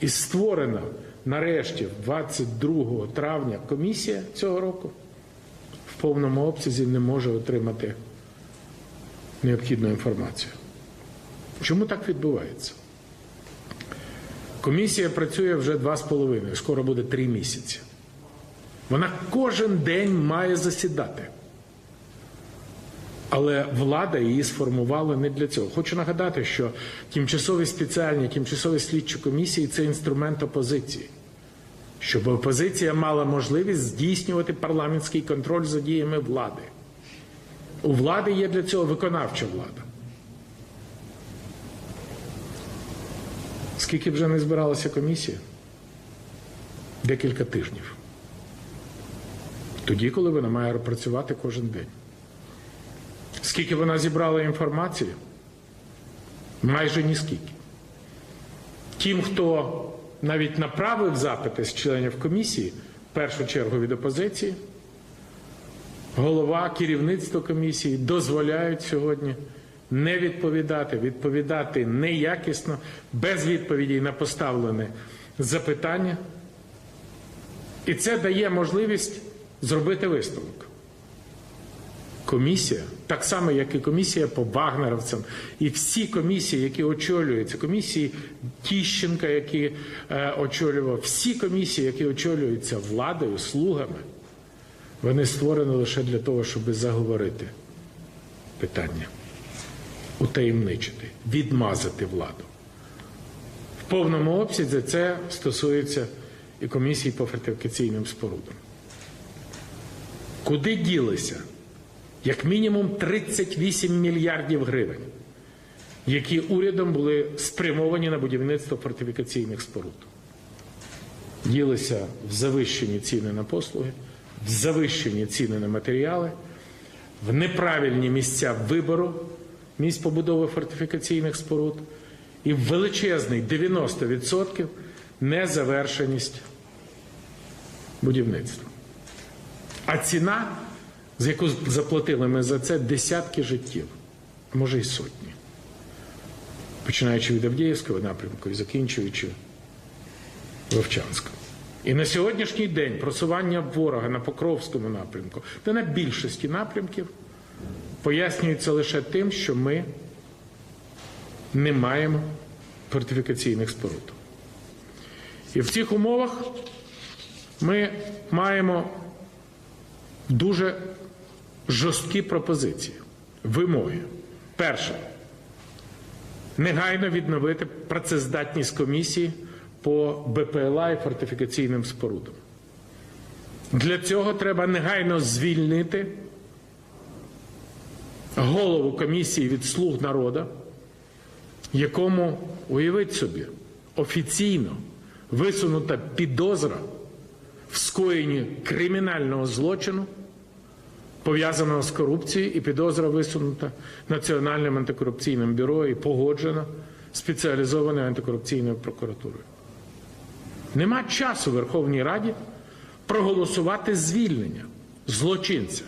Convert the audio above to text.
І створена нарешті 22 травня комісія цього року в повному обсязі не може отримати необхідну інформацію. Чому так відбувається? Комісія працює вже два з половиною, скоро буде три місяці. Вона кожен день має засідати. Але влада її сформувала не для цього. Хочу нагадати, що тимчасові спеціальні, тимчасові слідчі комісії це інструмент опозиції, щоб опозиція мала можливість здійснювати парламентський контроль за діями влади. У влади є для цього виконавча влада. Скільки вже не збиралася комісія? Декілька тижнів. Тоді, коли вона має працювати кожен день. Скільки вона зібрала інформації? Майже ніскільки. Тим, хто навіть направив запити з членів комісії, в першу чергу від опозиції, голова, керівництво комісії дозволяють сьогодні не відповідати, відповідати неякісно, без відповідей на поставлене запитання. І це дає можливість зробити висновок. Комісія, так само, як і комісія по вагнеровцям, і всі комісії, які очолюються, комісії Тіщенка, які е, очолював, всі комісії, які очолюються владою, слугами, вони створені лише для того, щоб заговорити питання, утаємничити, відмазати владу. В повному обсязі це стосується і комісії по фортифікаційним спорудам. Куди ділися? Як мінімум 38 мільярдів гривень, які урядом були спрямовані на будівництво фортифікаційних споруд. Ділися в завищені ціни на послуги, в завищені ціни на матеріали, в неправильні місця вибору місць побудови фортифікаційних споруд і в величезний 90% незавершеність будівництва. А ціна, за яку заплатили ми за це, десятки життів, може й сотні. Починаючи від Авдіївського напрямку і закінчуючи Вовчанськом. І на сьогоднішній день просування ворога на Покровському напрямку та на більшості напрямків пояснюється лише тим, що ми не маємо фортифікаційних споруд. І в цих умовах ми маємо дуже жорсткі пропозиції, вимоги. Перше, негайно відновити працездатність комісії по БПЛА і фортифікаційним спорудам. Для цього треба негайно звільнити голову комісії від слуг народу, якому, уявіть собі, офіційно висунута підозра в скоєнні кримінального злочину, пов'язаного з корупцією, і підозра висунута Національним антикорупційним бюро і погоджена спеціалізованою антикорупційною прокуратурою. Нема часу Верховній Раді проголосувати звільнення злочинця.